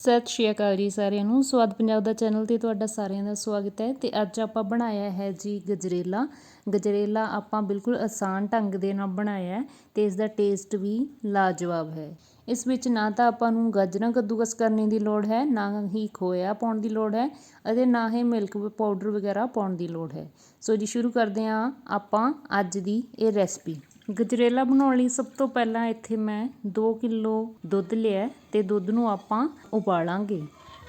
ਸਤਿ ਸ਼੍ਰੀ ਅਕਾਲ ਜੀ ਸਾਰਿਆਂ ਨੂੰ। ਸਵਾਦ ਪੰਜਾਬ ਦਾ ਚੈਨਲ ਤੇ ਤੁਹਾਡਾ ਸਾਰਿਆਂ ਦਾ ਸਵਾਗਤ ਹੈ ਤੇ ਅੱਜ ਆਪਾਂ ਬਣਾਇਆ ਹੈ ਜੀ ਗਜਰੇਲਾ। ਗਜਰੇਲਾ ਆਪਾਂ ਬਿਲਕੁਲ ਆਸਾਨ ਢੰਗ ਦੇ ਨਾਲ ਬਣਾਇਆ ਹੈ ਤੇ ਇਸ ਦਾ ਟੇਸਟ ਵੀ ਲਾਜਵਾਬ ਹੈ। ਇਸ ਵਿੱਚ ਨਾ ਤਾਂ ਆਪਾਂ ਨੂੰ ਗਾਜਰਾਂ ਕੱਦੂਕਸ ਕਰਨ ਦੀ ਲੋੜ ਹੈ, ਨਾ ਹੀ ਖੋਇਆ ਪਾਉਣ ਦੀ ਲੋੜ ਹੈ ਅਤੇ ਨਾ ਹੀ ਮਿਲਕ ਪਾਊਡਰ ਵਗੈਰਾ ਪਾਉਣ ਦੀ ਲੋੜ ਹੈ। ਸੋ ਜੀ, ਸ਼ੁਰੂ ਕਰਦੇ ਹਾਂ ਆਪਾਂ ਅੱਜ ਦੀ ਇਹ ਰੈਸਪੀ। ਗਜਰੇਲਾ ਬਣਾਉਣ ਲਈ ਸਭ ਤੋਂ ਪਹਿਲਾਂ ਇੱਥੇ ਮੈਂ 2 ਕਿਲੋ ਦੁੱਧ ਲਿਆ ਅਤੇ ਦੁੱਧ ਨੂੰ ਆਪਾਂ ਉਬਾਲਾਂਗੇ।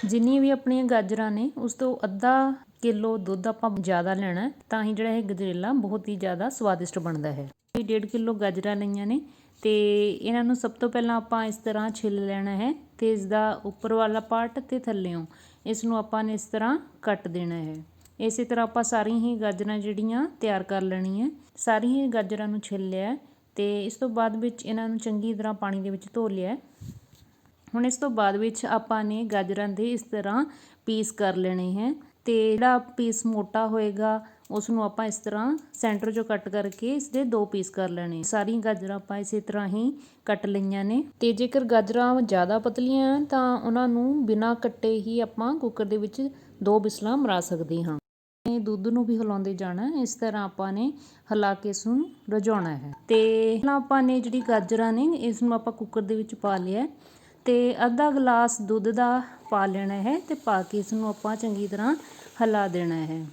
ਜਿੰਨੀ ਵੀ ਆਪਣੀਆਂ ਗਾਜਰਾਂ ਨੇ, ਉਸ ਤੋਂ ਅੱਧਾ ਕਿਲੋ ਦੁੱਧ ਆਪਾਂ ਜ਼ਿਆਦਾ ਲੈਣਾ ਤਾਂ ਹੀ ਜਿਹੜਾ ਇਹ ਗਜਰੇਲਾ ਬਹੁਤ ਹੀ ਜ਼ਿਆਦਾ ਸਵਾਦਿਸ਼ਟ ਬਣਦਾ ਹੈ। ਇਹ 1.5 ਕਿਲੋ ਗਾਜਰਾਂ ਲਈਆਂ ਨੇ ਤੇ ਇਹਨਾਂ ਨੂੰ ਸਭ ਤੋਂ ਪਹਿਲਾਂ ਆਪਾਂ ਇਸ ਤਰ੍ਹਾਂ ਛਿੱਲ ਲੈਣਾ ਹੈ ਤੇ ਇਸ ਦਾ ਉੱਪਰ ਵਾਲਾ ਪਾਰਟ ਤੇ ਥੱਲੇੋਂ ਇਸ ਨੂੰ ਆਪਾਂ ਨੇ ਇਸ ਤਰ੍ਹਾਂ ਕੱਟ ਦੇਣਾ ਹੈ। ਇਸੇ ਤਰ੍ਹਾਂ ਆਪਾਂ ਸਾਰੀਆਂ ਹੀ ਗਾਜਰਾਂ ਜਿਹੜੀਆਂ ਤਿਆਰ ਕਰ ਲੈਣੀ ਹੈ ਸਾਰੀਆਂ ਗਾਜਰਾਂ ਨੂੰ ਛਿੱਲ ਲਿਆ ਤੇ ਇਸ ਤੋਂ ਬਾਅਦ ਵਿੱਚ ਇਹਨਾਂ ਨੂੰ ਚੰਗੀ ਤਰ੍ਹਾਂ ਪਾਣੀ ਦੇ ਵਿੱਚ ਧੋ ਲਿਆ ਹੁਣ ਇਸ ਤੋਂ ਬਾਅਦ ਵਿੱਚ ਆਪਾਂ ਨੇ ਗਾਜਰਾਂ ਦੇ ਇਸ ਤਰ੍ਹਾਂ ਪੀਸ ਕਰ ਲੈਣੇ ਹੈ ਤੇ ਜਿਹੜਾ ਪੀਸ ਮੋਟਾ ਹੋਏਗਾ ਉਸ ਨੂੰ ਆਪਾਂ ਇਸ ਤਰ੍ਹਾਂ ਸੈਂਟਰ ਚੋਂ ਕੱਟ ਕਰਕੇ ਇਸ ਦੇ ਦੋ ਪੀਸ ਕਰ ਲੈਣੇ ਸਾਰੀਆਂ ਗਾਜਰਾਂ ਆਪਾਂ ਇਸੇ ਤਰ੍ਹਾਂ ਹੀ ਕੱਟ ਲਈਆਂ ਨੇ ਤੇ ਜੇਕਰ ਗਾਜਰਾਂ ਜ਼ਿਆਦਾ ਪਤਲੀਆਂ ਤਾਂ ਉਹਨਾਂ ਨੂੰ ਬਿਨਾਂ ਕੱਟੇ ਹੀ ਆਪਾਂ ਕੁੱਕਰ ਦੇ ਵਿੱਚ ਦੋ ਬਿਸਲਾਂ ਮਰਾ ਸਕਦੇ ਹਾਂ। ਦੁੱਧ ਨੂੰ ਵੀ ਹਿਲਾਉਂਦੇ ਜਾਣਾ ਇਸ ਤਰ੍ਹਾਂ ਆਪਾਂ ਨੇ ਹਿਲਾ ਕੇ ਇਸ ਨੂੰ ਰਝਾਉਣਾ ਹੈ। ਤੇ ਪਹਿਲਾਂ ਆਪਾਂ ਨੇ ਜਿਹੜੀ ਗਾਜਰਾਂ ਨੇ, ਇਸ ਨੂੰ ਆਪਾਂ ਕੁੱਕਰ ਦੇ ਵਿੱਚ ਪਾ ਲਿਆ ਹੈ। ਤੇ ਅੱਧਾ ਗਲਾਸ ਦੁੱਧ ਦਾ ਪਾ ਲੈਣਾ ਹੈ ਤੇ ਪਾ ਕੇ ਇਸ ਨੂੰ ਆਪਾਂ ਚੰਗੀ ਤਰ੍ਹਾਂ ਹਿਲਾ ਦੇਣਾ ਹੈ।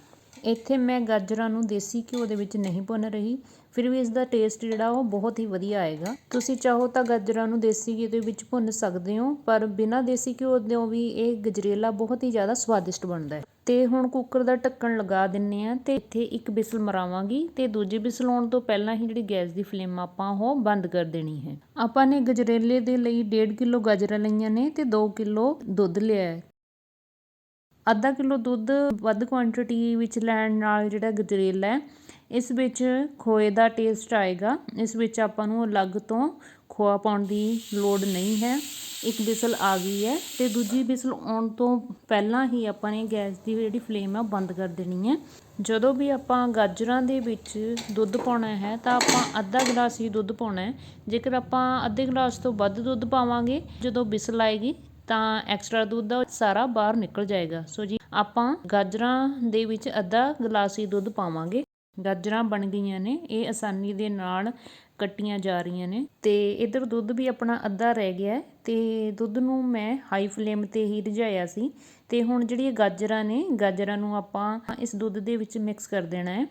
ਇੱਥੇ ਮੈਂ ਗਾਜਰਾਂ ਨੂੰ ਦੇਸੀ ਘਿਓ ਦੇ ਵਿੱਚ ਨਹੀਂ ਭੁੰਨ ਰਹੀ। ਫਿਰ ਵੀ ਇਸ ਦਾ ਟੇਸਟ ਜਿਹੜਾ ਉਹ ਬਹੁਤ ਹੀ ਵਧੀਆ ਆਏਗਾ। ਤੁਸੀਂ ਚਾਹੋ ਤਾਂ ਗਾਜਰਾਂ ਨੂੰ ਦੇਸੀ ਘਿਓ ਦੇ ਵਿੱਚ ਭੁੰਨ ਸਕਦੇ ਹੋ, ਪਰ ਬਿਨਾਂ ਦੇਸੀ ਘਿਓ ਦੇ ਵੀ ਇਹ ਗਜਰੇਲਾ ਬਹੁਤ ਹੀ ਜ਼ਿਆਦਾ ਸਵਾਦਿਸ਼ਟ ਬਣਦਾ ਹੈ। ਅਤੇ ਹੁਣ ਕੁੱਕਰ ਦਾ ਢੱਕਣ ਲਗਾ ਦਿੰਦੇ ਹਾਂ ਅਤੇ ਇੱਥੇ ਇੱਕ ਬਿਸਲ ਮਰਾਵਾਂਗੀ ਅਤੇ ਦੂਜੀ ਬਿਸਲ ਆਉਣ ਤੋਂ ਪਹਿਲਾਂ ਹੀ ਜਿਹੜੀ ਗੈਸ ਦੀ ਫਲੇਮ ਆਪਾਂ ਉਹ ਬੰਦ ਕਰ ਦੇਣੀ ਹੈ। ਆਪਾਂ ਨੇ ਗਜਰੇਲੇ ਦੇ ਲਈ 1.5 ਕਿਲੋ ਗਾਜਰਾਂ ਲਈਆਂ ਨੇ ਅਤੇ 2 ਕਿਲੋ ਦੁੱਧ ਲਿਆ ਹੈ। ਅੱਧਾ ਕਿਲੋ ਦੁੱਧ ਵੱਧ ਕੁਆਂਟੀਟੀ ਵਿੱਚ ਲੈਣ ਨਾਲ ਜਿਹੜਾ ਗਜਰੇਲਾ ਹੈ, ਇਸ ਵਿੱਚ ਖੋਏ ਦਾ ਟੇਸਟ ਆਏਗਾ। ਇਸ ਵਿੱਚ ਆਪਾਂ ਨੂੰ ਅਲੱਗ ਤੋਂ ਖੋਆ ਪਾਉਣ ਦੀ ਲੋੜ ਨਹੀਂ ਹੈ। ਇੱਕ ਬਿਸਲ ਆ ਗਈ ਹੈ ਅਤੇ ਦੂਜੀ ਬਿਸਲ ਆਉਣ ਤੋਂ ਪਹਿਲਾਂ ਹੀ ਆਪਾਂ ਨੇ ਗੈਸ ਦੀ ਜਿਹੜੀ ਫਲੇਮ ਆ ਉਹ ਬੰਦ ਕਰ ਦੇਣੀ ਹੈ। ਜਦੋਂ ਵੀ ਆਪਾਂ ਗਾਜਰਾਂ ਦੇ ਵਿੱਚ ਦੁੱਧ ਪਾਉਣਾ ਹੈ ਤਾਂ ਆਪਾਂ ਅੱਧਾ ਗਲਾਸ ਹੀ ਦੁੱਧ ਪਾਉਣਾ ਹੈ। ਜੇਕਰ ਆਪਾਂ ਅੱਧੇ ਗਲਾਸ ਤੋਂ ਵੱਧ ਦੁੱਧ ਪਾਵਾਂਗੇ, ਜਦੋਂ ਬਿਸਲ ਆਏਗੀ ਤਾਂ ਐਕਸਟਰਾ ਦੁੱਧ ਦਾ ਸਾਰਾ ਬਾਹਰ ਨਿਕਲ ਜਾਏਗਾ। ਸੋ ਜੀ, ਆਪਾਂ ਗਾਜਰਾਂ ਦੇ ਵਿੱਚ ਅੱਧਾ ਗਲਾਸ ਹੀ ਦੁੱਧ ਪਾਵਾਂਗੇ। ਗਾਜਰਾਂ ਬਣ ਗਈਆਂ ਨੇ, ਇਹ ਆਸਾਨੀ ਦੇ ਨਾਲ ਕੱਟੀਆਂ ਜਾ ਰਹੀਆਂ ਨੇ। ਤੇ ਇਧਰ ਦੁੱਧ ਵੀ ਆਪਣਾ ਅੱਧਾ ਰਹਿ ਗਿਆ ਹੈ। ਤੇ ਦੁੱਧ ਨੂੰ ਮੈਂ ਹਾਈ ਫਲੇਮ ਤੇ ਹੀ ਰਝਾਇਆ ਸੀ। ਤੇ ਹੁਣ ਜਿਹੜੀਆਂ ਗਾਜਰਾਂ ਨੇ, ਗਾਜਰਾਂ ਨੂੰ ਆਪਾਂ ਇਸ ਦੁੱਧ ਦੇ ਵਿੱਚ ਮਿਕਸ ਕਰ ਦੇਣਾ ਹੈ।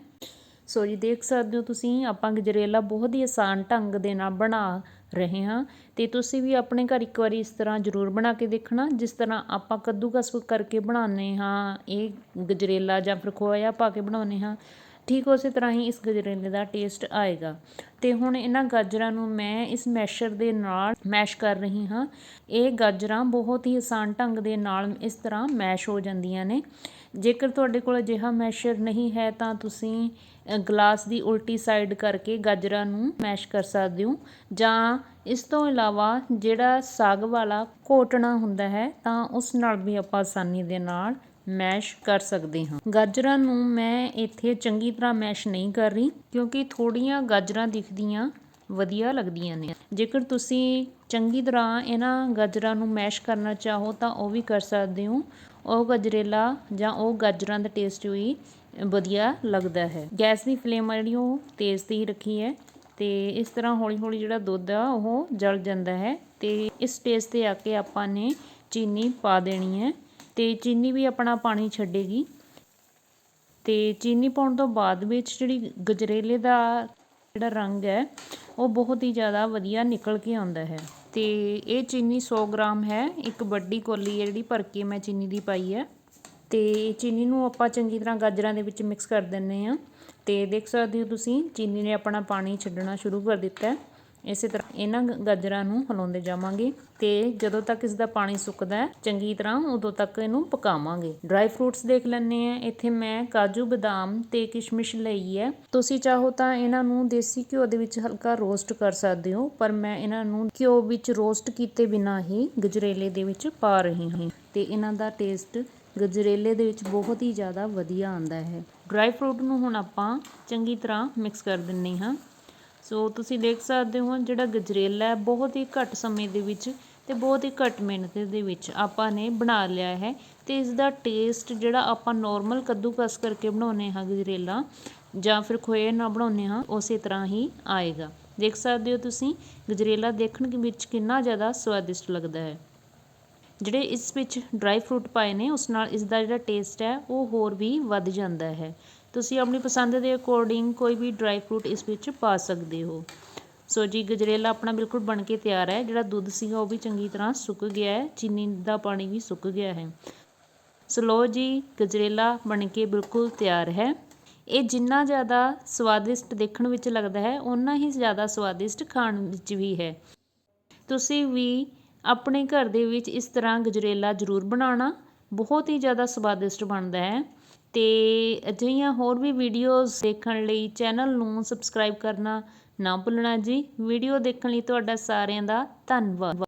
ਸੋ ਜੀ, ਦੇਖ ਸਕਦੇ ਹੋ ਤੁਸੀਂ, ਆਪਾਂ ਗਜਰੇਲਾ ਬਹੁਤ ਹੀ ਆਸਾਨ ਢੰਗ ਦੇ ਨਾਲ ਬਣਾ ਰਹੇ ਹਾਂ। ਤੇ ਤੁਸੀਂ ਵੀ ਆਪਣੇ ਘਰ ਇੱਕ ਵਾਰੀ ਇਸ ਤਰ੍ਹਾਂ ਜ਼ਰੂਰ ਬਣਾ ਕੇ ਦੇਖਣਾ। ਜਿਸ ਤਰ੍ਹਾਂ ਆਪਾਂ ਕੱਦੂਕਸ ਕਰਕੇ ਬਣਾਉਂਦੇ ਹਾਂ, ਇਹ ਗਜਰੇਲਾ ਜਾਂ ਫਿਰ ਖੋਇਆ ਪਾ ਕੇ ਬਣਾਉਂਦੇ ਹਾਂ ਠੀਕ ਉਸੇ ਤਰ੍ਹਾਂ ਹੀ ਇਸ ਗਜਰੇਲੇ ਦਾ ਟੇਸਟ ਆਏਗਾ। ਤੇ ਹੁਣ ਇਹਨਾਂ ਗਾਜਰਾਂ ਨੂੰ ਮੈਂ ਇਸ ਮੈਸ਼ਰ ਦੇ ਨਾਲ ਮੈਸ਼ ਕਰ ਰਹੀ ਹਾਂ। ਇਹ ਗਾਜਰਾਂ ਬਹੁਤ ਹੀ ਆਸਾਨ ਢੰਗ ਦੇ ਨਾਲ ਇਸ ਤਰ੍ਹਾਂ ਮੈਸ਼ ਹੋ ਜਾਂਦੀਆਂ ਨੇ। ਜੇਕਰ ਤੁਹਾਡੇ ਕੋਲ ਅਜਿਹਾ ਮੈਸ਼ਰ ਨਹੀਂ ਹੈ, ਤਾਂ ਤੁਸੀਂ ਗਲਾਸ ਦੀ ਉਲਟੀ ਸਾਈਡ ਕਰਕੇ ਗਾਜਰਾਂ ਨੂੰ ਮੈਸ਼ ਕਰ ਸਕਦੇ ਹੋ। ਜਾਂ ਇਸ ਤੋਂ ਇਲਾਵਾ ਜਿਹੜਾ ਸਾਗ ਵਾਲਾ ਘੋਟਣਾ ਹੁੰਦਾ ਹੈ, ਤਾਂ ਉਸ ਨਾਲ ਵੀ ਆਪਾਂ ਆਸਾਨੀ ਦੇ ਨਾਲ ਮੈਸ਼ ਕਰ ਸਕਦੇ ਹਾਂ। ਗਾਜਰਾਂ ਨੂੰ ਮੈਂ ਇੱਥੇ ਚੰਗੀ ਤਰ੍ਹਾਂ ਮੈਸ਼ ਨਹੀਂ ਕਰ ਰਹੀ, ਕਿਉਂਕਿ ਥੋੜੀਆਂ ਗਾਜਰਾਂ ਦਿਖਦੀਆਂ ਵਧੀਆ ਲੱਗਦੀਆਂ ਨੇ। ਜੇਕਰ ਤੁਸੀਂ ਚੰਗੀ ਤਰ੍ਹਾਂ ਇਹਨਾਂ ਗਾਜਰਾਂ ਨੂੰ ਮੈਸ਼ ਕਰਨਾ ਚਾਹੋ ਤਾਂ ਉਹ ਵੀ ਕਰ ਸਕਦੇ ਹੋ। ਉਹ ਗਜਰੇਲਾ ਜਾਂ ਉਹ ਗਾਜਰਾਂ ਦਾ ਟੇਸਟ ਵੀ ਵਧੀਆ ਲੱਗਦਾ ਹੈ। ਗੈਸ ਦੀ ਫਲੇਮ ਜਿਹੜੀ ਉਹ ਤੇਜ਼ ਤੇ ਹੀ ਰੱਖੀ ਹੈ ਤੇ ਇਸ ਤਰ੍ਹਾਂ ਹੌਲੀ ਹੌਲੀ ਜਿਹੜਾ ਦੁੱਧ ਆ ਉਹ ਜਲ ਜਾਂਦਾ ਹੈ ਤੇ ਇਸ ਸਟੇਜ ਤੇ ਆ ਕੇ ਆਪਾਂ ਨੇ ਚੀਨੀ ਪਾ ਦੇਣੀ ਹੈ। ਅਤੇ ਚੀਨੀ ਵੀ ਆਪਣਾ ਪਾਣੀ ਛੱਡੇਗੀ। ਅਤੇ ਚੀਨੀ ਪਾਉਣ ਤੋਂ ਬਾਅਦ ਵਿੱਚ ਜਿਹੜੀ ਗਜਰੇਲੇ ਦਾ ਜਿਹੜਾ ਰੰਗ ਹੈ, ਉਹ ਬਹੁਤ ਹੀ ਜ਼ਿਆਦਾ ਵਧੀਆ ਨਿਕਲ ਕੇ ਆਉਂਦਾ ਹੈ। ਅਤੇ ਇਹ ਚੀਨੀ 100 ਗ੍ਰਾਮ ਹੈ। ਇੱਕ ਵੱਡੀ ਕੋਲੀ ਹੈ ਜਿਹੜੀ ਭਰ ਕੇ ਮੈਂ ਚੀਨੀ ਦੀ ਪਾਈ ਹੈ। ਅਤੇ ਚੀਨੀ ਨੂੰ ਆਪਾਂ ਚੰਗੀ ਤਰ੍ਹਾਂ ਗਾਜਰਾਂ ਦੇ ਵਿੱਚ ਮਿਕਸ ਕਰ ਦਿੰਦੇ ਹਾਂ। ਅਤੇ ਦੇਖ ਸਕਦੇ ਹੋ ਤੁਸੀਂ, ਚੀਨੀ ਨੇ ਆਪਣਾ ਪਾਣੀ ਛੱਡਣਾ ਸ਼ੁਰੂ ਕਰ ਦਿੱਤਾ ਇਸੇ ਤਰ੍ਹਾਂ ਇਹਨਾਂ ਗਾਜਰਾਂ ਨੂੰ ਹਿਲਾਉਂਦੇ ਜਾਵਾਂਗੇ ਤੇ ਜਦੋਂ ਤੱਕ ਇਸ ਦਾ ਪਾਣੀ ਸੁੱਕਦਾ ਹੈ, ਚੰਗੀ ਤਰ੍ਹਾਂ ਉਦੋਂ ਤੱਕ ਇਹਨੂੰ ਪਕਾਵਾਂਗੇ। ਡਰਾਈ ਫਰੂਟਸ ਦੇਖ ਲੈਣੇ ਆ ਇੱਥੇ ਮੈਂ ਕਾਜੂ, ਬਦਾਮ ਤੇ ਕਿਸ਼ਮਿਸ਼ ਲਈ ਹੈ। ਤੁਸੀਂ ਚਾਹੋ ਤਾਂ ਇਹਨਾਂ ਨੂੰ ਦੇਸੀ ਘਿਓ ਦੇ ਵਿੱਚ ਹਲਕਾ ਰੋਸਟ ਕਰ ਸਕਦੇ ਹੋ, ਪਰ ਮੈਂ ਇਹਨਾਂ ਨੂੰ ਘਿਓ ਵਿੱਚ ਰੋਸਟ ਕੀਤੇ ਬਿਨਾ ਹੀ ਗਜਰੇਲੇ ਦੇ ਵਿੱਚ ਪਾ ਰਹੀ ਹਾਂ। ਤੇ ਇਹਨਾਂ ਦਾ ਟੇਸਟ ਗਜਰੇਲੇ ਦੇ ਵਿੱਚ ਬਹੁਤ ਹੀ ਜ਼ਿਆਦਾ ਵਧੀਆ ਆਉਂਦਾ ਹੈ। ਡਰਾਈ ਫਰੂਟ ਨੂੰ ਹੁਣ ਆਪਾਂ ਚੰਗੀ ਤਰ੍ਹਾਂ ਮਿਕਸ ਕਰ ਦਿੰਨੇ ਹਾਂ। ਸੋ ਤੁਸੀਂ ਦੇਖ ਸਕਦੇ ਹੋ ਜਿਹੜਾ ਗਜਰੇਲਾ ਹੈ, ਬਹੁਤ ਹੀ ਘੱਟ ਸਮੇਂ ਦੇ ਵਿੱਚ ਅਤੇ ਬਹੁਤ ਹੀ ਘੱਟ ਮਿਹਨਤ ਦੇ ਵਿੱਚ ਆਪਾਂ ਨੇ ਬਣਾ ਲਿਆ ਹੈ ਅਤੇ ਇਸ ਦਾ ਟੇਸਟ ਜਿਹੜਾ ਆਪਾਂ ਨਾਰਮਲ ਕੱਦੂਕਸ ਕਰਕੇ ਬਣਾਉਂਦੇ ਹਾਂ ਗਜਰੇਲਾ ਜਾਂ ਫਿਰ ਖੋਏ ਨਾਲ ਬਣਾਉਂਦੇ ਹਾਂ, ਉਸੇ ਤਰ੍ਹਾਂ ਹੀ ਆਏਗਾ। ਦੇਖ ਸਕਦੇ ਹੋ ਤੁਸੀਂ, ਗਜਰੇਲਾ ਦੇਖਣ ਵਿੱਚ ਕਿੰਨਾ ਜ਼ਿਆਦਾ ਸਵਾਦਿਸ਼ਟ ਲੱਗਦਾ ਹੈ। ਜਿਹੜੇ ਇਸ ਵਿੱਚ ਡਰਾਈ ਫਰੂਟ ਪਾਏ ਨੇ, ਉਸ ਨਾਲ ਇਸ ਦਾ ਜਿਹੜਾ ਟੇਸਟ ਹੈ, ਉਹ ਹੋਰ ਵੀ ਵੱਧ ਜਾਂਦਾ ਹੈ। ਤੁਸੀਂ ਆਪਣੀ ਪਸੰਦ ਦੇ ਅਕੋਰਡਿੰਗ ਕੋਈ ਵੀ ਡਰਾਈ ਫਰੂਟ ਇਸ ਵਿੱਚ ਪਾ ਸਕਦੇ ਹੋ। ਸੋ ਜੀ, ਗਜਰੇਲਾ ਆਪਣਾ ਬਿਲਕੁਲ ਬਣ ਕੇ ਤਿਆਰ ਹੈ। ਜਿਹੜਾ ਦੁੱਧ ਸੀਗਾ ਉਹ ਵੀ ਚੰਗੀ ਤਰ੍ਹਾਂ ਸੁੱਕ ਗਿਆ ਹੈ। ਚੀਨੀ ਦਾ ਪਾਣੀ ਵੀ ਸੁੱਕ ਗਿਆ ਹੈ। ਸੋ ਲੋ ਜੀ, ਗਜਰੇਲਾ ਬਣ ਕੇ ਬਿਲਕੁਲ ਤਿਆਰ ਹੈ। ਇਹ ਜਿੰਨਾ ਜ਼ਿਆਦਾ ਸਵਾਦਿਸ਼ਟ ਦੇਖਣ ਵਿੱਚ ਲੱਗਦਾ ਹੈ ਉਨਾ ਹੀ ਜ਼ਿਆਦਾ ਸਵਾਦਿਸ਼ਟ ਖਾਣ ਵਿੱਚ ਵੀ ਹੈ। ਤੁਸੀਂ ਵੀ ਆਪਣੇ ਘਰ ਦੇ ਵਿੱਚ ਇਸ ਤਰ੍ਹਾਂ ਗਜਰੇਲਾ ਜ਼ਰੂਰ ਬਣਾਉਣਾ। ਬਹੁਤ ਹੀ ਜ਼ਿਆਦਾ ਸਵਾਦਿਸ਼ਟ ਬਣਦਾ ਹੈ। ਤੇ ਅਜਿਹੀਆਂ ਹੋਰ ਵੀ ਵੀਡੀਓਜ਼ ਦੇਖਣ ਲਈ ਚੈਨਲ ਨੂੰ ਸਬਸਕ੍ਰਾਈਬ ਕਰਨਾ ਨਾ ਭੁੱਲਣਾ ਜੀ। ਵੀਡੀਓ ਦੇਖਣ ਲਈ ਤੁਹਾਡਾ ਸਾਰਿਆਂ ਦਾ ਧੰਨਵਾਦ।